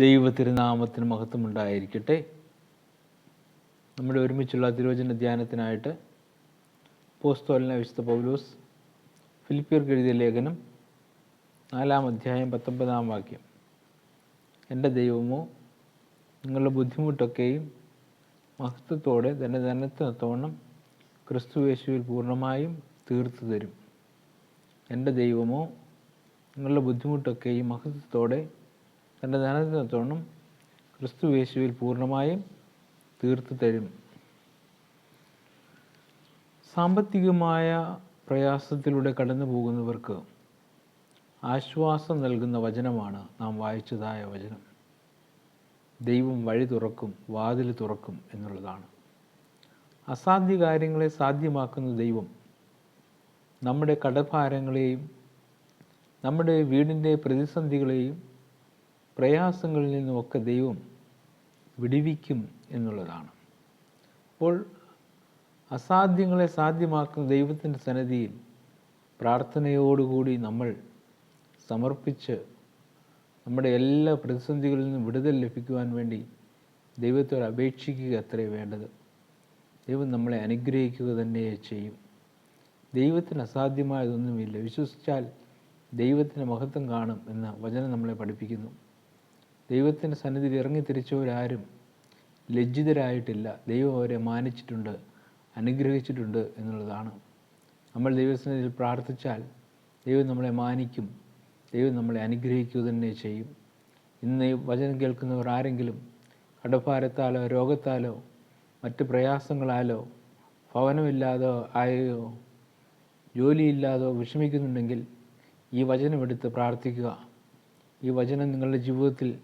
ദൈവ തിരുനാമത്തിന് മഹത്വമുണ്ടായിരിക്കട്ടെ. നമ്മുടെ ഒരുമിച്ചുള്ള തിരുവചന ധ്യാനത്തിനായിട്ട് പോസ്തോലിന വിശുദ്ധ പൗലോസ് ഫിലിപ്പിയർക്ക് എഴുതിയ ലേഖനം നാലാം അധ്യായം പത്തൊമ്പതാം വാക്യം. എന്റെ ദൈവമോ നിങ്ങളുടെ ബുദ്ധിമുട്ടൊക്കെയും മഹത്വത്തോടെ തന്നെ ധനത്തിനൊത്തവണ്ണം ക്രിസ്തു യേശുവിൽ പൂർണമായും തീർത്തു തരും. എന്റെ ദൈവമോ നിങ്ങളുടെ ബുദ്ധിമുട്ടൊക്കെയും മഹത്വത്തോടെ തന്റെ ധനത്തിനത്തോളം ക്രിസ്തു യേശുവിൽ പൂർണമായും തീർത്തു തരും. സാമ്പത്തികമായ പ്രയാസത്തിലൂടെ കടന്നു പോകുന്നവർക്ക് ആശ്വാസം നൽകുന്ന വചനമാണ് നാം വായിച്ചതായ വചനം. ദൈവം വഴി തുറക്കും വാതിൽ തുറക്കും എന്നുള്ളതാണ്. അസാധ്യ കാര്യങ്ങളെ സാധ്യമാക്കുന്ന ദൈവം നമ്മുടെ കടഭാരങ്ങളെയും നമ്മുടെ വീടിന്റെ പ്രതിസന്ധികളെയും പ്രയാസങ്ങളിൽ നിന്നുമൊക്കെ ദൈവം വിടിവിക്കും എന്നുള്ളതാണ്. അപ്പോൾ അസാധ്യങ്ങളെ സാധ്യമാക്കുന്ന ദൈവത്തിന്റെ സന്നദ്ധിയിൽ പ്രാർത്ഥനയോടുകൂടി നമ്മൾ സമർപ്പിച്ച് നമ്മുടെ എല്ലാ പ്രതിസന്ധികളിൽ നിന്നും വിടുതൽ ലഭിക്കുവാൻ വേണ്ടി ദൈവത്തോട് അപേക്ഷിക്കുക അത്രേ വേണ്ടത്. ദൈവം നമ്മളെ അനുഗ്രഹിക്കുക തന്നെ ചെയ്യും. ദൈവത്തിന് അസാധ്യമായതൊന്നുമില്ല. വിശ്വസിച്ചാൽ ദൈവത്തിന് മഹത്വം കാണും എന്ന വചനം നമ്മളെ പഠിപ്പിക്കുന്നു. ദൈവത്തിന്റെ സന്നിധിയിൽ ഇറങ്ങി തിരിച്ചവരാരും ലജ്ജിതരായിട്ടില്ല. ദൈവം അവരെ മാനിച്ചിട്ടുണ്ട് അനുഗ്രഹിച്ചിട്ടുണ്ട് എന്നുള്ളതാണ്. നമ്മൾ ദൈവസന്നിധിയിൽ പ്രാർത്ഥിച്ചാൽ ദൈവം നമ്മളെ മാനിക്കും ദൈവം നമ്മളെ അനുഗ്രഹിക്കുക തന്നെ ചെയ്യും. ഇന്ന് ഈ വചനം കേൾക്കുന്നവർ ആരെങ്കിലും കടഭാരത്താലോ രോഗത്താലോ മറ്റ് പ്രയാസങ്ങളാലോ ഭവനമില്ലാതോ ആയോ ജോലിയില്ലാതോ വിഷമിക്കുന്നുണ്ടെങ്കിൽ ഈ വചനമെടുത്ത് പ്രാർത്ഥിക്കുക. ഈ വചനം നിങ്ങളുടെ ജീവിതത്തിൽ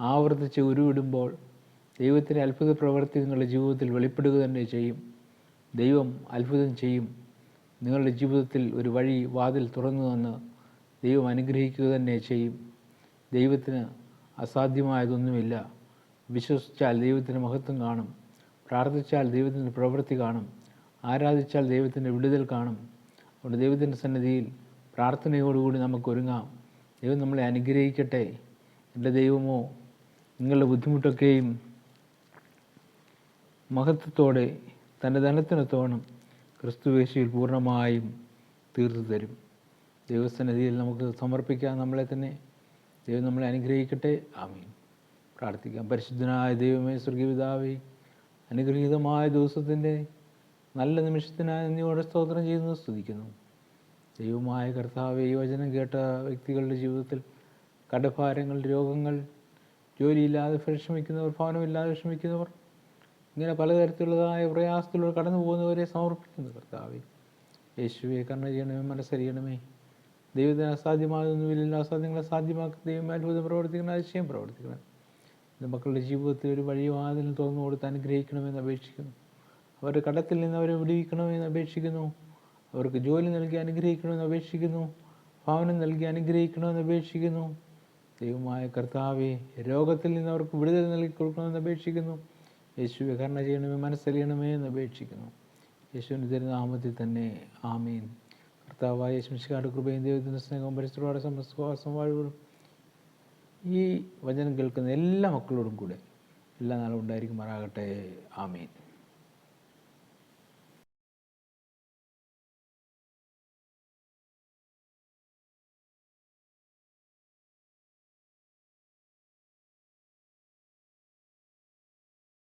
ആവർത്തിച്ച് ഉരുവിടുമ്പോൾ ദൈവത്തിന്റെ അത്ഭുത പ്രവൃത്തി നിങ്ങളുടെ ജീവിതത്തിൽ വെളിപ്പെടുക തന്നെ ചെയ്യും. ദൈവം അത്ഭുതം ചെയ്യും. നിങ്ങളുടെ ജീവിതത്തിൽ ഒരു വഴി വാതിൽ തുറന്നു തന്ന് ദൈവം അനുഗ്രഹിക്കുക തന്നെ ചെയ്യും. ദൈവത്തിന് അസാധ്യമായതൊന്നുമില്ല. വിശ്വസിച്ചാൽ ദൈവത്തിന് മഹത്വം കാണും. പ്രാർത്ഥിച്ചാൽ ദൈവത്തിന്റെ പ്രവൃത്തി കാണും. ആരാധിച്ചാൽ ദൈവത്തിന്റെ വിടുതൽ കാണും. അതുകൊണ്ട് ദൈവത്തിന്റെ സന്നിധിയിൽ പ്രാർത്ഥനയോടുകൂടി നമുക്ക് ഒരുങ്ങാം ദൈവം നമ്മളെ അനുഗ്രഹിക്കട്ടെ. എന്റെ ദൈവമോ നിങ്ങളുടെ ബുദ്ധിമുട്ടൊക്കെയും മഹത്വത്തോടെ തന്റെ ധനത്തിനൊത്തോണം ക്രിസ്തുവേശിയിൽ പൂർണമായും തീർത്തു തരും. ദൈവസന്നിധിയിൽ നമുക്ക് സമർപ്പിക്കാം നമ്മളെ തന്നെ. ദൈവം നമ്മളെ അനുഗ്രഹിക്കട്ടെ. ആമീൻ. പ്രാർത്ഥിക്കാം. പരിശുദ്ധനായ ദൈവമേ സ്വർഗീപിതാവേ അനുഗ്രഹീതമായ ദിവസത്തിന്റെ നല്ല നിമിഷത്തിനായി നന്ദിയോടെ സ്തോത്രം ചെയ്യുന്നു സ്തുതിക്കുന്നു. ദൈവമായ കർത്താവ് ഈ വചനം കേട്ട വ്യക്തികളുടെ ജീവിതത്തിൽ കടഭാരങ്ങൾ രോഗങ്ങൾ ജോലിയില്ലാതെ വിഷമിക്കുന്നവർ ഭവനമില്ലാതെ വിഷമിക്കുന്നവർ ഇങ്ങനെ പലതരത്തിലുള്ളതായ പ്രയാസത്തിലൂടെ കടന്നു പോകുന്നവരെ സമർപ്പിക്കുന്നു കർത്താവെ. യേശുവെ കർണ ചെയ്യണമേ മനസ്സറിയണമേ ദൈവത്തിന് അസാധ്യമായതൊന്നുമില്ല അസാധ്യങ്ങളെ സാധ്യമാക്കുന്ന ദൈവം അത്ഭുതം പ്രവർത്തിക്കണം അതിശയം പ്രവർത്തിക്കണം എന്റെ മക്കളുടെ ജീവിതത്തിൽ ഒരു വഴി വാതിൽ തുറന്നു കൊടുത്ത് അനുഗ്രഹിക്കണമെന്ന് അപേക്ഷിക്കുന്നു. അവരുടെ കടത്തിൽ നിന്ന് അവരെ വിടുവിക്കണമെന്ന് അപേക്ഷിക്കുന്നു. അവർക്ക് ജോലി നൽകി അനുഗ്രഹിക്കണമെന്ന് അപേക്ഷിക്കുന്നു. ഭവനം നൽകി അനുഗ്രഹിക്കണമെന്ന് അപേക്ഷിക്കുന്നു. ദൈവമായ കർത്താവെ രോഗത്തിൽ നിന്ന് അവർക്ക് വിടുതൽ നൽകി കൊടുക്കണമെന്ന് അപേക്ഷിക്കുന്നു. യേശുവെ കരുണ ചെയ്യണമേ മനസ്സറിയണമേ എന്ന് അപേക്ഷിക്കുന്നു. യേശുവിന് തരുന്ന ആമത്തിൽ തന്നെ ആമീൻ. കർത്താവായ യേശുമിശിക്കാട് കൃപയും ദൈവത്തിന്റെ സ്നേഹവും പരിസ്ഥിതിയോടെ സമസ്വാസം വാഴുകളും ഈ വചനം കേൾക്കുന്ന എല്ലാ മക്കളോടും കൂടെ എല്ലാ നാളും ഉണ്ടായിരിക്കുമാറാകട്ടെ. ആമീൻ.